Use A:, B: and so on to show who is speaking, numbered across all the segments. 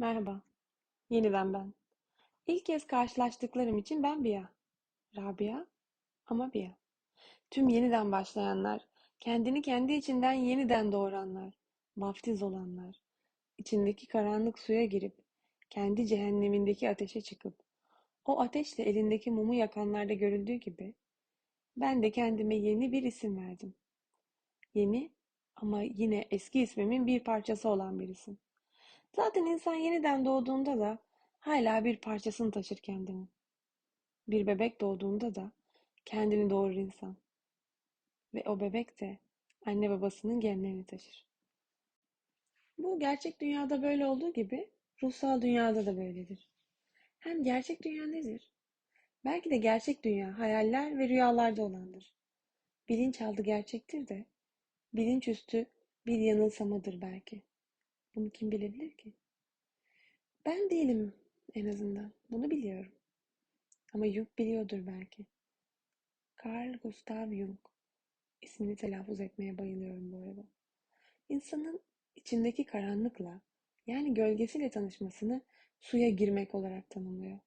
A: Merhaba, yeniden ben. İlk kez karşılaştıklarım için ben Bia. Rabia ama Bia. Tüm yeniden başlayanlar, kendini kendi içinden yeniden doğuranlar, vaftiz olanlar, içindeki karanlık suya girip, kendi cehennemindeki ateşe çıkıp, o ateşle elindeki mumu yakanlarda görüldüğü gibi, ben de kendime yeni bir isim verdim. Yeni ama yine eski ismimin bir parçası olan bir isim. Zaten insan yeniden doğduğunda da hala bir parçasını taşır kendini. Bir bebek doğduğunda da kendini doğurur insan. Ve o bebek de anne babasının genlerini taşır. Bu gerçek dünyada böyle olduğu gibi ruhsal dünyada da böyledir. Hem gerçek dünya nedir? Belki de gerçek dünya hayaller ve rüyalarda olandır. Bilinçaltı gerçektir de bilinçüstü bir yanılsamadır belki. Bunu kim bilebilir ki? Ben değilim en azından. Bunu biliyorum. Ama Jung biliyordur belki. Carl Gustav Jung. İsmini telaffuz etmeye bayılıyorum bu arada. İnsanın içindeki karanlıkla, yani gölgesiyle tanışmasını suya girmek olarak tanımlıyor.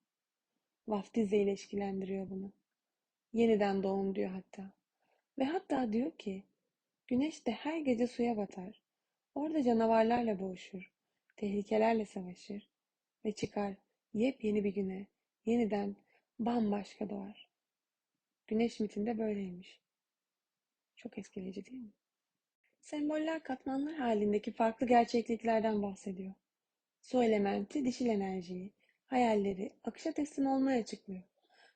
A: Vaftizle ilişkilendiriyor bunu. Yeniden doğum diyor hatta. Ve hatta diyor ki, güneş de her gece suya batar. Orada canavarlarla boğuşur, tehlikelerle savaşır ve çıkar yepyeni bir güne, yeniden bambaşka doğar. Güneş mitinde böyleymiş. Çok etkileyici değil mi? Semboller katmanlar halindeki farklı gerçekliklerden bahsediyor. Su elementi dişil enerjiyi, hayalleri, akışa teslim olmaya açıklıyor.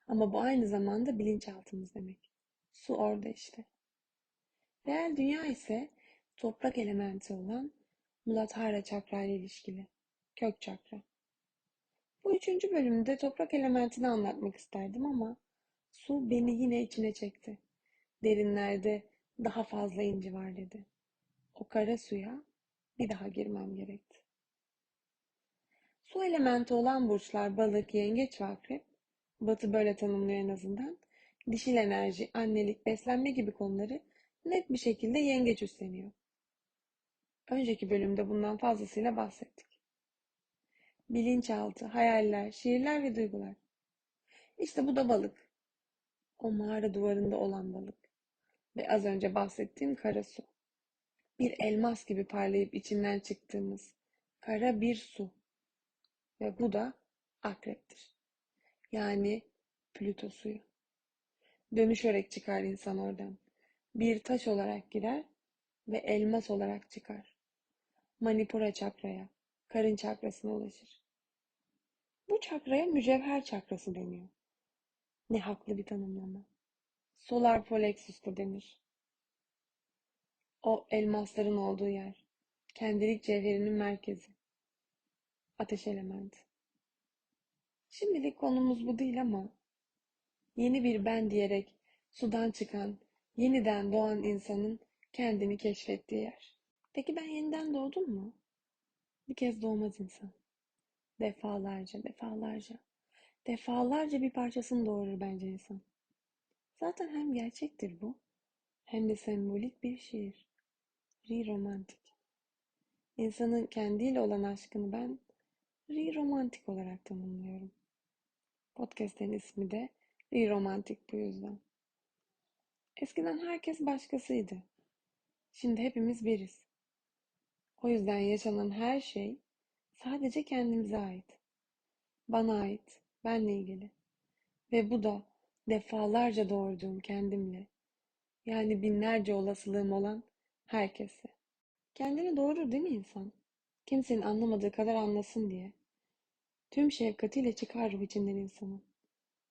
A: Ama bu aynı zamanda bilinçaltımız demek. Su orada işte. Reel dünya ise toprak elementi olan Muladhara çakra ile ilişkili. Kök çakra. Bu üçüncü bölümde toprak elementini anlatmak isterdim ama su beni yine içine çekti. Derinlerde daha fazla inci var dedi. O kara suya bir daha girmem gerekti. Su elementi olan burçlar balık, yengeç ve akrep, Batı böyle tanımlıyor en azından, dişil enerji, annelik, beslenme gibi konuları net bir şekilde yengeç üstleniyor. Önceki bölümde bundan fazlasıyla bahsettik. Bilinçaltı, hayaller, şiirler ve duygular. İşte bu da balık. O mağara duvarında olan balık. Ve az önce bahsettiğim kara su. Bir elmas gibi parlayıp içinden çıktığımız kara bir su. Ve bu da akreptir. Yani Plüto suyu. Dönüşerek çıkar insan oradan. Bir taş olarak girer ve elmas olarak çıkar. Manipura çakraya, karın çakrasına ulaşır. Bu çakraya mücevher çakrası deniyor. Ne haklı bir tanımlama. Solar plexus da denir. O elmasların olduğu yer. Kendilik cevherinin merkezi. Ateş elementi. Şimdilik konumuz bu değil ama yeni bir ben diyerek sudan çıkan, yeniden doğan insanın kendini keşfettiği yer. Peki ben yeniden doğdum mu? Bir kez doğmaz insan. Defalarca, defalarca, defalarca bir parçasını doğurur bence insan. Zaten hem gerçektir bu, hem de sembolik bir şiir. Re-romantik. İnsanın kendiyle olan aşkını ben re-romantik olarak tanımlıyorum. Podcast'ın ismi de re-romantik bu yüzden. Eskiden herkes başkasıydı. Şimdi hepimiz biriz. O yüzden yaşanan her şey sadece kendimize ait. Bana ait, benle ilgili. Ve bu da defalarca doğurduğum kendimle, yani binlerce olasılığım olan herkese. Kendini doğurur değil mi insan? Kimsenin anlamadığı kadar anlasın diye. Tüm şefkatiyle çıkar ruh içinden insanın.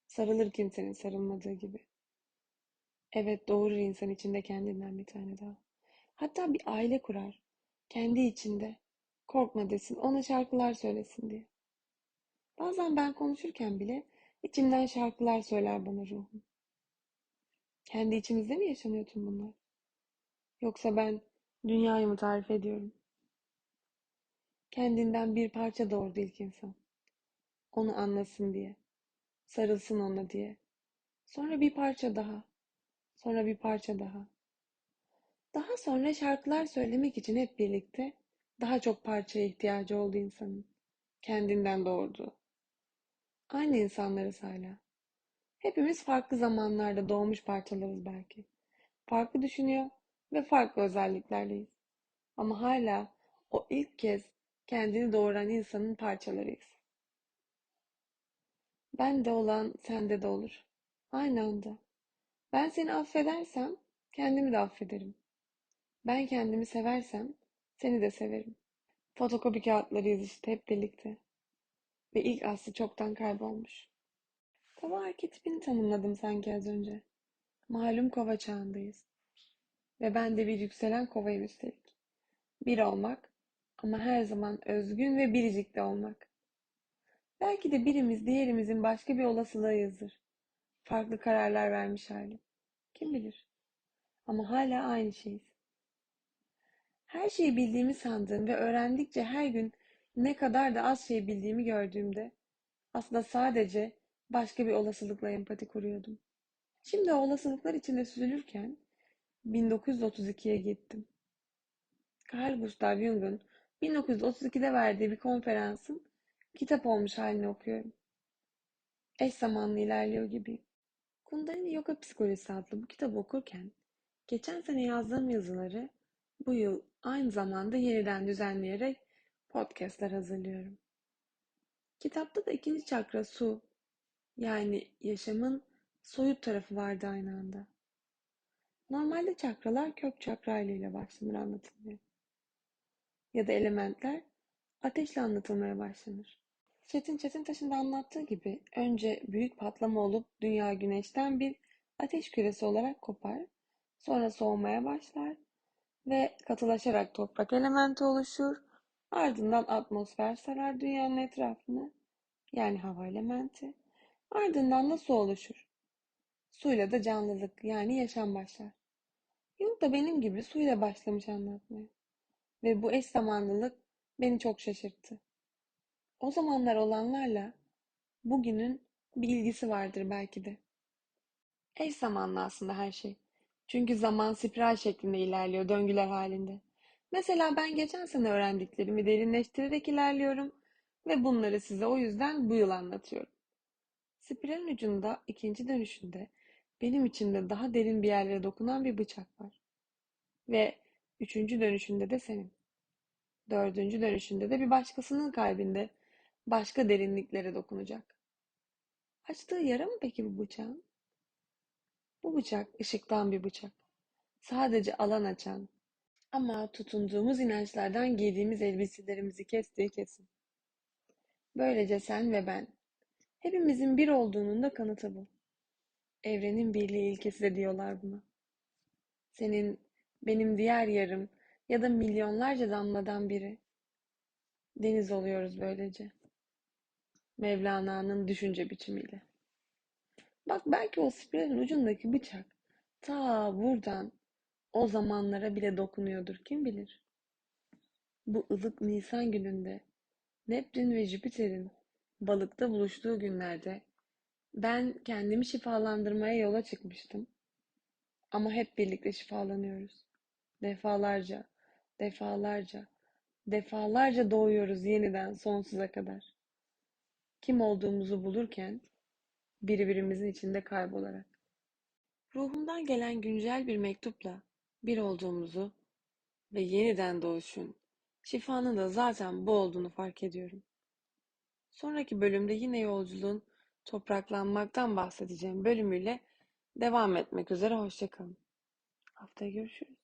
A: Sarılır kimsenin sarılmadığı gibi. Evet doğurur insan içinde kendinden bir tane daha. Hatta bir aile kurar. Kendi içinde. Korkma desin, ona şarkılar söylesin diye. Bazen ben konuşurken bile içimden şarkılar söyler bana ruhum. Kendi içimizde mi yaşanıyor tüm bunlar? Yoksa ben dünyayı mı tarif ediyorum? Kendinden bir parça doğurdu ilk insan. Onu anlasın diye. Sarılsın ona diye. Sonra bir parça daha. Sonra bir parça daha. Daha sonra şarkılar söylemek için hep birlikte daha çok parçaya ihtiyacı oldu insanın. kendinden doğurduğu. Aynı insanlarız hala. Hepimiz farklı zamanlarda doğmuş parçalarız belki. Farklı düşünüyor ve farklı özelliklerleyiz. Ama hala o ilk kez kendini doğuran insanın parçalarıyız. Bende olan sende de olur. Aynı anda. Ben seni affedersem kendimi de affederim. Ben kendimi seversem seni de severim. Fotokopi kağıtlarıyız işte hep birlikte. Ve ilk aslı çoktan kaybolmuş. Kova arketipini tanımladım sanki az önce. Malum kova çağındayız. Ve ben de bir yükselen kovayım üstelik. Bir olmak ama her zaman özgün ve biricik de olmak. Belki de birimiz diğerimizin başka bir olasılığıyızdır. Farklı kararlar vermiş hali. Kim bilir? Ama hala aynı şeyiz. Her şeyi bildiğimi sandığım ve öğrendikçe her gün ne kadar da az şey bildiğimi gördüğümde aslında sadece başka bir olasılıkla empati kuruyordum. Şimdi o olasılıklar içinde süzülürken 1932'ye gittim. Carl Gustav Jung'un 1932'de verdiği bir konferansın kitap olmuş halini okuyorum. Eş zamanlı ilerliyor gibiyim. Kundalini Yoga Psikolojisi adlı bu kitabı okurken geçen sene yazdığım yazıları bu yıl aynı zamanda yeniden düzenleyerek podcastler hazırlıyorum. Kitapta da ikinci çakra su yani yaşamın soyut tarafı vardı aynı anda. Normalde çakralar kök çakra ile başlanır anlatılmaya. Ya da elementler ateşle anlatılmaya başlanır. Çetin Çetintaş'ın da anlattığı gibi önce büyük patlama olup dünya güneşten bir ateş küresi olarak kopar. Sonra soğumaya başlar ve katılaşarak toprak elementi oluşur. Ardından atmosfer sarar dünyanın etrafını. Yani hava elementi. Ardından da su oluşur. Suyla da canlılık yani yaşam başlar. Jung da benim gibi suyla başlamış anlatmaya. Ve bu eş zamanlılık beni çok şaşırttı. O zamanlar olanlarla bugünün bir ilgisi vardır belki de. Eş zamanlı aslında her şey. Çünkü zaman spiral şeklinde ilerliyor, döngüler halinde. Mesela ben geçen sene öğrendiklerimi derinleştirerek ilerliyorum ve bunları size o yüzden bu yıl anlatıyorum. Spiralin ucunda ikinci dönüşünde benim içimde daha derin bir yerlere dokunan bir bıçak var. Ve üçüncü dönüşünde de senin. Dördüncü dönüşünde de bir başkasının kalbinde başka derinliklere dokunacak. Açtığı yara mı peki bu bıçağın? Bu bıçak ışıktan bir bıçak. Sadece alan açan. Ama tutunduğumuz inançlardan giydiğimiz elbiselerimizi kestiği kesin. Böylece sen ve ben, hepimizin bir olduğunun da kanıtı bu. Evrenin birliği ilkesi de diyorlar buna. Senin, benim diğer yarım ya da milyonlarca damladan biri. Deniz oluyoruz böylece. Mevlana'nın düşünce biçimiyle. Bak belki o spiralin ucundaki bıçak ta buradan o zamanlara bile dokunuyordur kim bilir. Bu ılık Nisan gününde Neptün ve Jüpiter'in balıkta buluştuğu günlerde ben kendimi şifalandırmaya yola çıkmıştım. Ama hep birlikte şifalanıyoruz. Defalarca, defalarca, defalarca doğuyoruz yeniden sonsuza kadar. Kim olduğumuzu bulurken birbirimizin içinde kaybolarak. Ruhumdan gelen güncel bir mektupla bir olduğumuzu ve yeniden doğuşun, şifanın da zaten bu olduğunu fark ediyorum. Sonraki bölümde yine yolculuğun topraklanmaktan bahsedeceğim bölümüyle devam etmek üzere. Hoşçakalın. Haftaya görüşürüz.